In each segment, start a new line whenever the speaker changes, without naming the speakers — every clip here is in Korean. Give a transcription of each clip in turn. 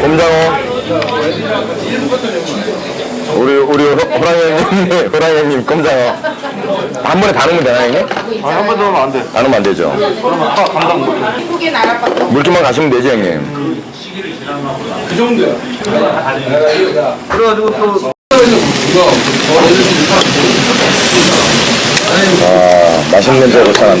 곰장어. 우리 우리 호- 호랑이 형님 호랑이 형님 곰장어. 한 번에 다 넣으면 되나 형님?
아니 한 번 더 하면 안 돼.
안 넣으면 안 되죠.
그러면 파 감당 못 해.
한국에 나가봤어.
물기만 가시면 되지 형님.
그래가지고 또
아 맛있는 냄새 고창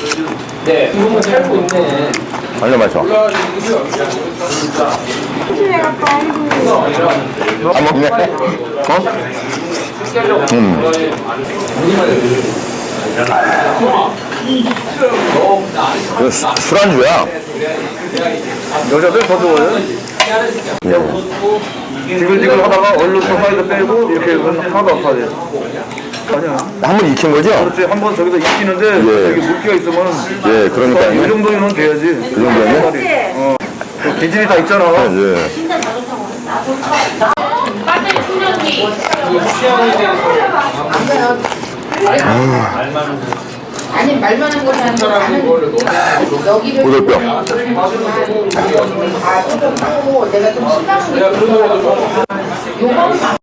걸었어.
완전 맛있어. 안 먹네? 어? 음. 이거 수- 술안주야.
여자들 더 좋아요. 지글지글 하다가 얼른 또 사이드 빼고 이렇게 하면 하나도 안 타지. 아니야.
한번 익힌 거죠?
그렇지 한 번 저기서 익히는데
예.
여기 물기가 있으면
예,
이
그러니까요.
정도면 돼야지. 그
정도면?
어. 그 기질이 다 있잖아.
예.
아니 말 많은 것이 아니라 나는 여기를
오돌뼈.
다 뜯어보고 내가 좀 신나는 게 있어서 요건 다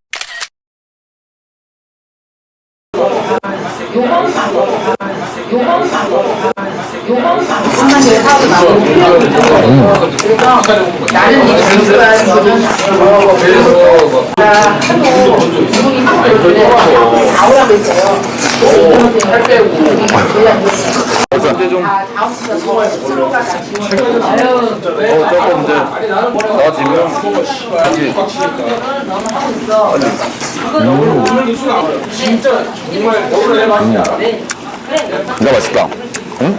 그래서 나는 이 장수라는 거는 나 하고 이분이 하고 나오라고 했어요. 살 빼고
근데
좀다 다음 주에 서로가 같이
어, 조금 이제 나아지면 다시
진짜 맛있다. 응?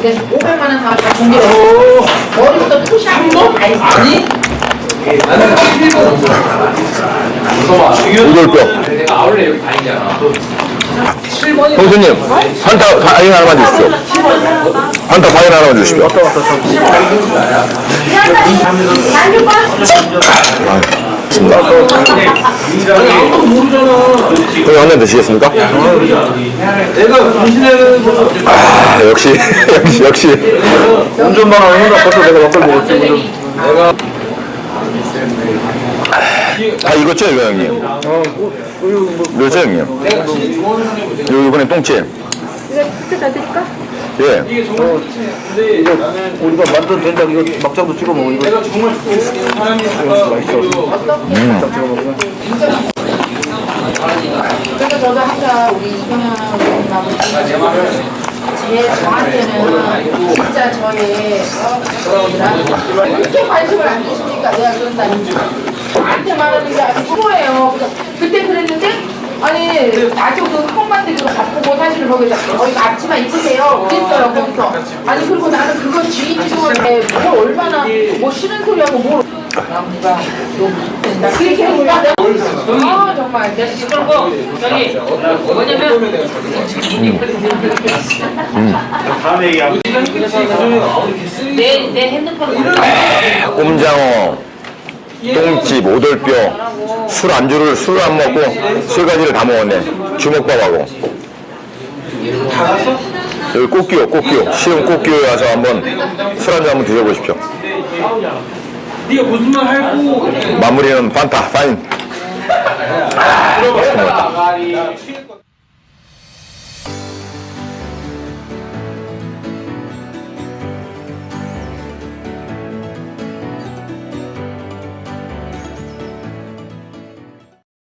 그래서 500만 원 사고 다 준비를 머리부터 토시 아니?
오돌뼈. 형수님, 한타 과일 하나만 주십시오. 한타 과일 하나만 주십시오. 형님 한잔 드시겠습니까?
내가 당신에는
아, 역시, 역시, 역시.
운전만 안 해도 벌써 내가 막걸 먹었지. 오늘.
다 익었죠, 이거 형님?
어, 뭐, 이거 뭐
그렇죠, 형님? 요, 이번에 똥집. 예.
이거 우리가 만든 된장 이거 막장도 찍어 먹어 이거. 이거 맛있어. 막장 찍어 먹으면.
그래서 저도 아까 우리 의원님하고 제 저한테는 진짜 저의 어? 이렇게 관심을 안 주시니까 내가 그런다니 저한테 말하는 게 아니고 그래서 그때 그랬는데 아니 나도 그 학원 만들기로 바쁘고 사실 거기서 거기 앞치마 입으세요. 그랬어요 거기서. 아니 그리고 나는 그거 주인지도 뭘 얼마나 뭐 싫은 소리하고 뭘. 나무가 너무 된다 그렇게 내가 아 정말. 내가
그리고 저기 뭐냐면 내, 내 핸드폰
꼼장어, 똥집, 오돌뼈, 술 안주를 술안 먹고 세 가지를 다 먹었네. 주먹밥하고. 여기 꽃기요, 꽃기요. 시흥 꽃기요에 와서 한번 술 안주 한번 드셔보십시오.
네가 무슨 말 하고
마무리는 판타, 파인. 아, 맛있게 먹었다.